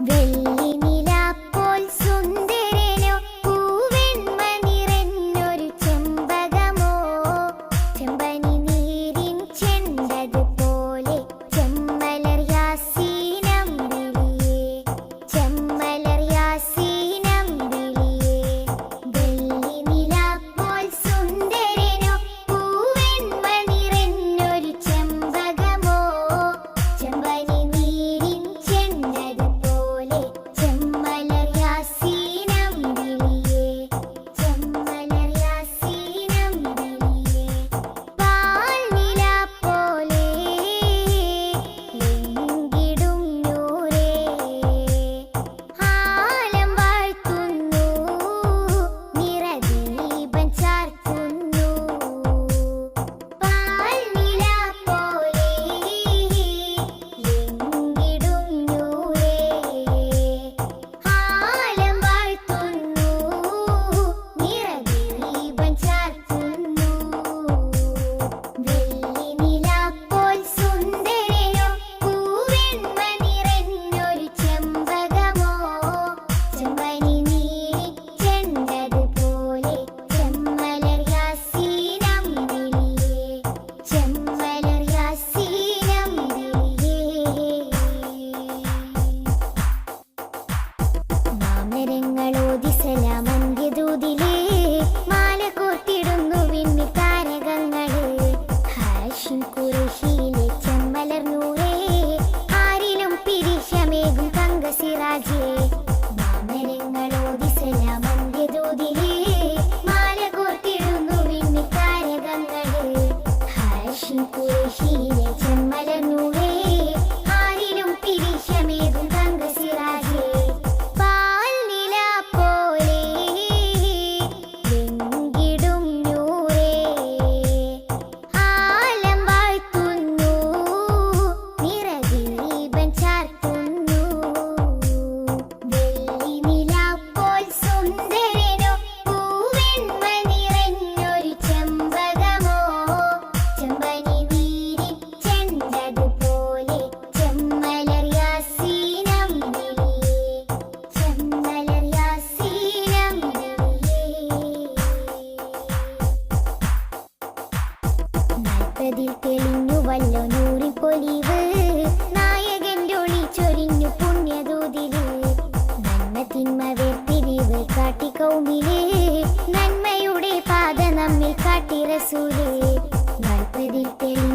will മതിൽ തെളിഞ്ഞു വല്ലോ നൂറിപ്പൊലിവ്. നായകന്റെ ഒളി ചൊരിഞ്ഞു പുണ്യതൂതിൽ. നന്മ തിന്മ വേർതിരിവ് കാട്ടി കൗമിൽ നന്മയുടെ പാത നമ്മിൽ കാട്ടിറസൂൽ നാൽപ്പതിൽ തെളിഞ്ഞു